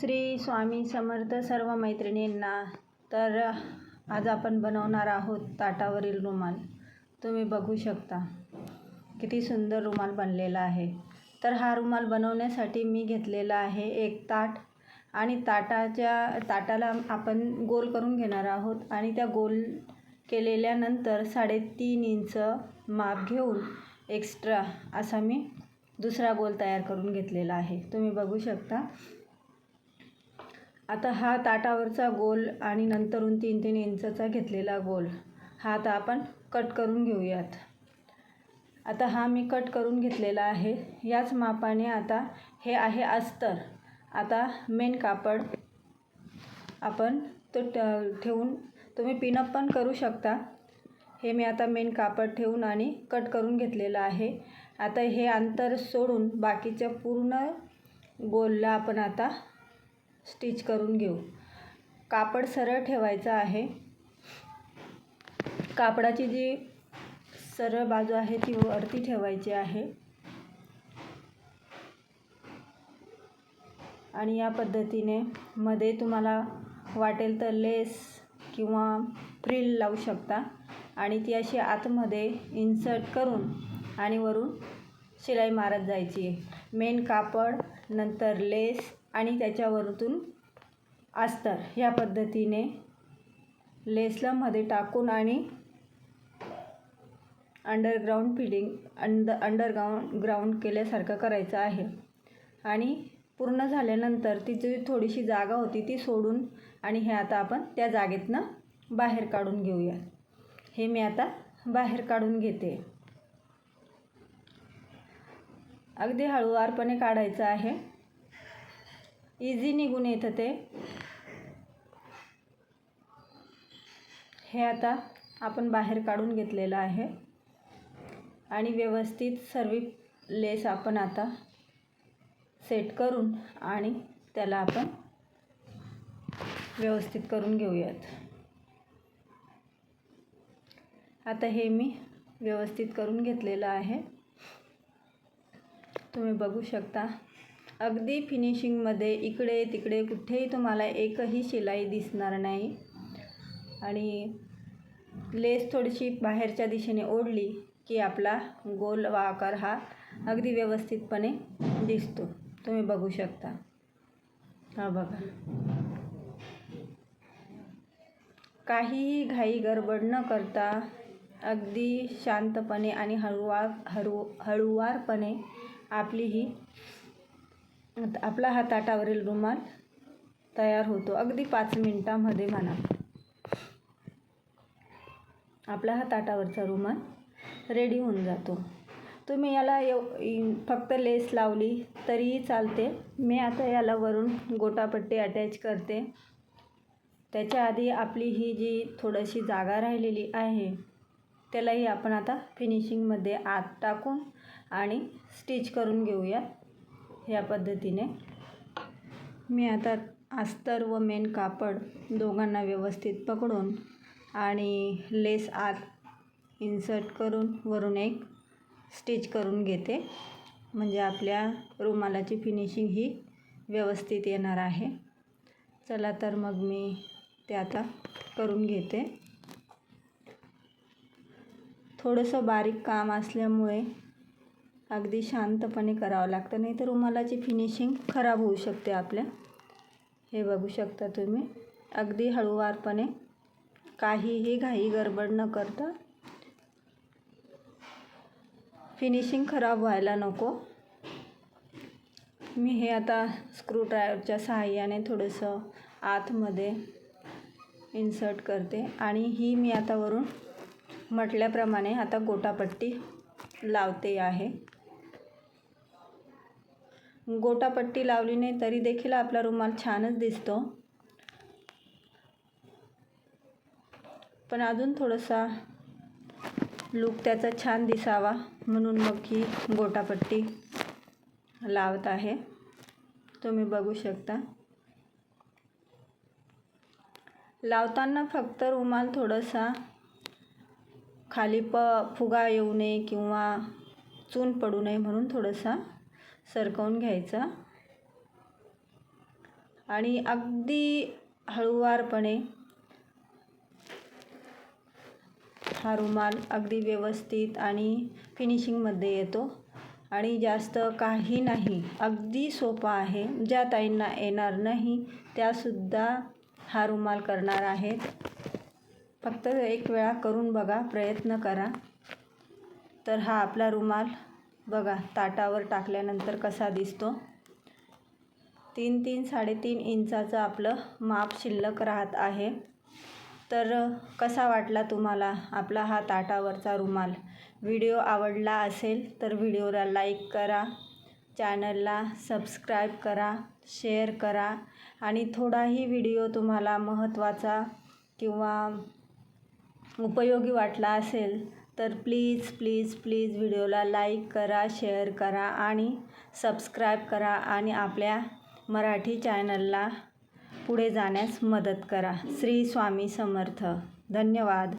श्री स्वामी समर्थ सर्व मैत्रिणींना. तर आज आपण बनवणार आहोत ताटावरील रुमाल. तुम्ही बघू शकता. किती सुंदर रुमाल बनलेला आहे. तर हा रुमाल बनवण्यासाठी मी घेतलेला आहे एक ताट. आणि ताटाच्या ताटाला आपण गोल करून घेणार आहोत. आणि त्या गोल केलेल्यानंतर साडेतीन इंच माप घेऊन एक्स्ट्रा असा मी दुसरा गोल तयार करून घेतलेला आहे. तुम्ही बघू शकता. आता हा ताटावरचा गोल आणि नंतरून तीन तीन इंचचा घेतलेला गोल. हा आता आपण कट करून घेऊयात. आता हा मी कट करून घेतलेला आहे. याच मापाने आता हे आहे अस्तर. आता मेन कापड आपण तो ट ठेवून तुम्ही पिनअप पण करू शकता. हे मी आता मेन कापड ठेवून आणि कट करून घेतलेलं आहे. आता हे अंतर सोडून बाकीच्या पूर्ण गोलला आपण आता स्टिच करून घेऊ. कापड सरळ ठेवायचं आहे. कापडाची जी सरळ बाजू आहे ती वरती ठेवायची आहे. आणि या पद्धतीने मध्ये तुम्हाला वाटेल तर लेस किंवा फ्रिल लावू शकता. आणि ती अशी आतमध्ये इन्सर्ट करून आणि वरून शिलाई मारत जायची. मेन कापड नंतर लेस आणि त्याच्यावरतून अस्तर ह्या पद्धतीने लेसलामध्ये टाकून आणि underground feeding and underground ground केल्यासारखं करायचं आहे. आणि पूर्ण झाल्यानंतर ती जी थोडीशी जागा होती ती सोडून आणि हे आता आपण त्या जागेतनं बाहेर काढून घेऊया. हे मी आता बाहेर काढून घेते. अगदी हळूवारपणे काढायचं आहे. इझी निघून येतं ते. हे आता आपण बाहेर काढून घेतलेलं आहे. आणि व्यवस्थित सर्व लेस आपण आता सेट करून आणि त्याला आपण व्यवस्थित करून घेऊयात. आता हे मी व्यवस्थित करून घेतलेलं आहे. तुम्ही बघू शकता. अगदी फिनिशिंगमध्ये इकडे तिकडे कुठेही तुम्हाला एकही शिलाई दिसणार नाही. आणि लेस थोडीशी बाहेरच्या दिशेने ओढली की आपला गोल वा आकार हा अगदी व्यवस्थितपणे दिसतो. तुम्ही बघू शकता. हा बघा. काहीही घाई गडबड न करता अगदी शांतपणे आणि हळुवार हळू हळुवारपणे आपली ही आपला हा ताटावरील रुमाल तयार होतो. अगदी पाच मिनटामध्ये म्हणा. आपला हा ताटावरचा रुमाल रेडी होऊन जातो. तुम्ही याला एव फक्त लेस लावली तरीही चालते. मी आता याला वरून गोटापट्टी अटॅच करते. त्याच्या आधी आपली ही जी थोडीशी जागा राहिलेली आहे त्यालाही आपण आता फिनिशिंगमध्ये आत टाकून आणि स्टिच करून घेऊयात. ह्या पद्धतीने. मी आता अस्तर व मेन कापड दोघांना व्यवस्थित पकडून आणि लेस आत इन्सर्ट करून वरून एक स्टिच करून घेते. म्हणजे आपल्या रुमालाची फिनिशिंग ही व्यवस्थित येणार आहे. चला तर मग मी ते आता करून घेते. थोडंसं बारीक काम असल्यामुळे अगदी शांतपणे करावं लागतं नाही तर रुमालाची फिनिशिंग खराब होऊ शकते आपल्या. हे बघू शकता तुम्ही. अगदी हळूवारपणे काहीही घाई गडबड न करता फिनिशिंग खराब व्हायला नको. मी हे आता स्क्रूड्रायव्हरच्या सहाय्याने थोडंसं आतमध्ये इन्सर्ट करते आणि ही मी आता वरून म्हटल्याप्रमाणे आता गोटापट्टी लावते आहे. गोटापट्टी लावली नाही तरी देखील आपला रुमाल छानच दिसतो. पण अजून थोडासा लूक त्याचा छान दिसावा म्हणून मग ही गोटापट्टी लावत आहे. तुम्ही बघू शकता. लावताना फक्त रुमाल थोडासा खाली प फुगा येऊ नये किंवा चून पडू नये म्हणून थोडंसं सरकवून घ्यायचा. आणि अगदी हळूवारपणे हा रुमाल अगदी व्यवस्थित आणि फिनिशिंगमध्ये येतो. आणि जास्त काही नाही अगदी सोपा आहे. ज्या ताईंना येणार नाही त्यासुद्धा हा रुमाल करणार आहेत. फक्त एक वेळा करून बघा प्रयत्न करा. तर हा आपला रुमाल बघा ताटावर टाकल्यानंतर कसा दिसतो? तीन तीन साडेतीन इंचाचं आपलं माप शिल्लक राहत आहे. तर कसा वाटला तुम्हाला आपला हा ताटावरचा रुमाल? व्हिडिओ आवडला असेल तर व्हिडिओला लाईक करा चॅनलला सबस्क्राईब करा शेअर करा आणि थोडाही व्हिडिओ तुम्हाला महत्त्वाचा किंवा उपयोगी वाटला असेल तर प्लीज प्लीज प्लीज व्हिडिओला लाईक करा शेअर करा आणि सबस्क्राईब करा आणि आपल्या मराठी चॅनलला पुढे जाण्यास मदत करा. श्री स्वामी समर्थ. धन्यवाद.